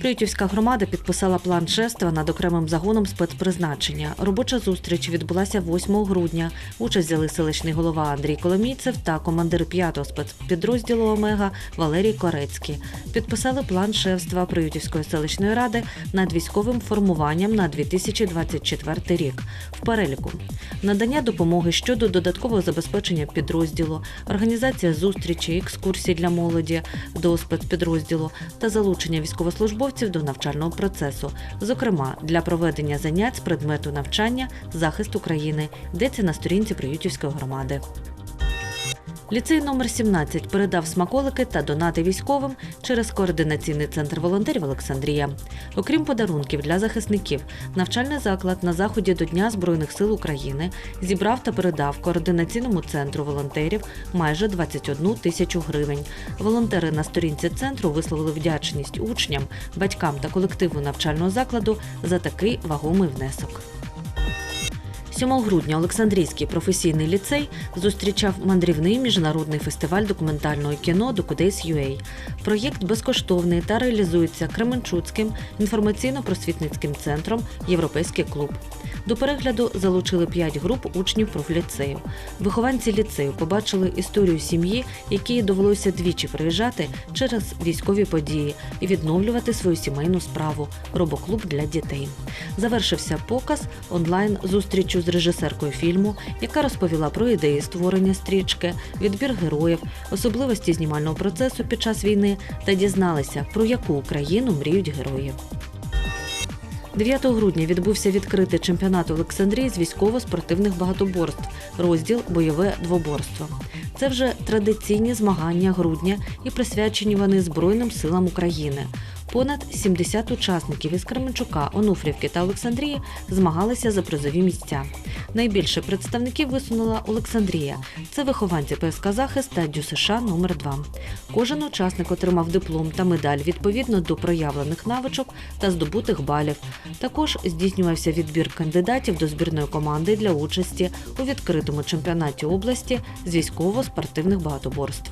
Приютівська громада підписала план шества над окремим загоном спецпризначення. Робоча зустріч відбулася 8 грудня. Участь взяли селищний голова Андрій Коломійцев та командир 5-го спецпідрозділу Омега Валерій Корецький. Підписали план шефства Приютівської селищної ради над військовим формуванням на 2024 рік. В переліку надання допомоги щодо додаткового забезпечення підрозділу, організація зустрічей, екскурсій для молоді до спецпідрозділу та залучення військовослужбовців до навчального процесу, зокрема для проведення занять з предмету навчання захист України, йдеться на сторінці Приютівської громади. Ліцей номер 17 передав смаколики та донати військовим через координаційний центр волонтерів Олександрія. Окрім подарунків для захисників, навчальний заклад на заході до Дня Збройних сил України зібрав та передав координаційному центру волонтерів майже 21 тисячу гривень. Волонтери на сторінці центру висловили вдячність учням, батькам та колективу навчального закладу за такий вагомий внесок. 7 грудня Олександрійський професійний ліцей зустрічав мандрівний міжнародний фестиваль документального кіно «Докудейс.UA». Проєкт безкоштовний та реалізується Кременчуцьким інформаційно-просвітницьким центром Європейський клуб. До перегляду залучили 5 груп учнів профліцею. Вихованці ліцею побачили історію сім'ї, якій довелося двічі приїжджати через військові події і відновлювати свою сімейну справу робоклуб для дітей. Завершився показ онлайн зустрічю з режисеркою фільму, яка розповіла про ідеї створення стрічки, відбір героїв, особливості знімального процесу під час війни та дізналися, про яку Україну мріють герої. 9 грудня відбувся відкритий чемпіонат Олександрії з військово-спортивних багатоборств, розділ бойове двоборство. Це вже традиційні змагання грудня і присвячені вони Збройним силам України. Понад 70 учасників із Кременчука, Онуфрівки та Олександрії змагалися за призові місця. Найбільше представників висунула Олександрія. Це вихованці ПСК Захист та ДЮСШ номер 2 Кожен учасник отримав диплом та медаль відповідно до проявлених навичок та здобутих балів. Також здійснювався відбір кандидатів до збірної команди для участі у відкритому чемпіонаті області з військово-спортивних багатоборств.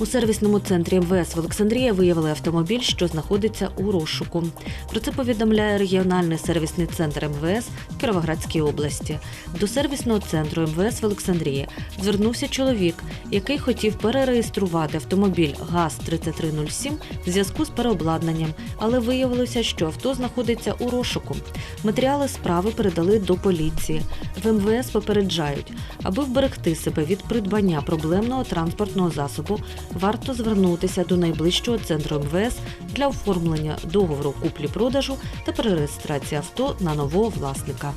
У сервісному центрі МВС в Олександрії виявили автомобіль, що знаходиться у розшуку. Про це повідомляє регіональний сервісний центр МВС в Кіровоградській області. До сервісного центру МВС в Олександрії звернувся чоловік, який хотів перереєструвати автомобіль ГАЗ-3307 в зв'язку з переобладнанням, але виявилося, що авто знаходиться у розшуку. Матеріали справи передали до поліції. В МВС попереджають, аби вберегти себе від придбання проблемного транспортного засобу, варто звернутися до найближчого центру МВС для оформлення договору куплі-продажу та перереєстрації авто на нового власника.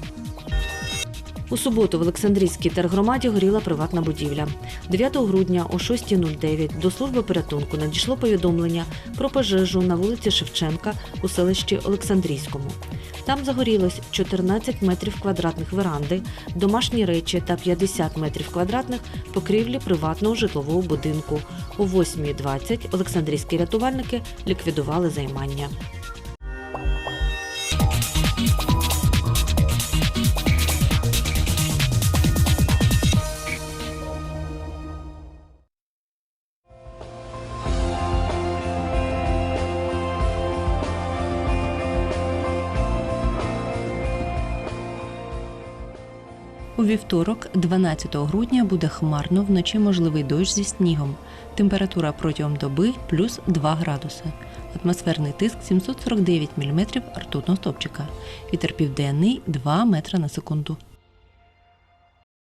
У суботу в Олександрійській тергромаді горіла приватна будівля. 9 грудня о 6.09 до служби порятунку надійшло повідомлення про пожежу на вулиці Шевченка у селищі Олександрійському. Там загорілось 14 метрів квадратних веранди, домашні речі та 50 метрів квадратних покрівлі приватного житлового будинку. О 8.20 Олександрійські рятувальники ліквідували займання. У вівторок, 12 грудня, буде хмарно, вночі можливий дощ зі снігом. Температура протягом доби плюс 2 градуси. Атмосферний тиск 749 мм ртутного стопчика. Вітер південний 2 метри на секунду.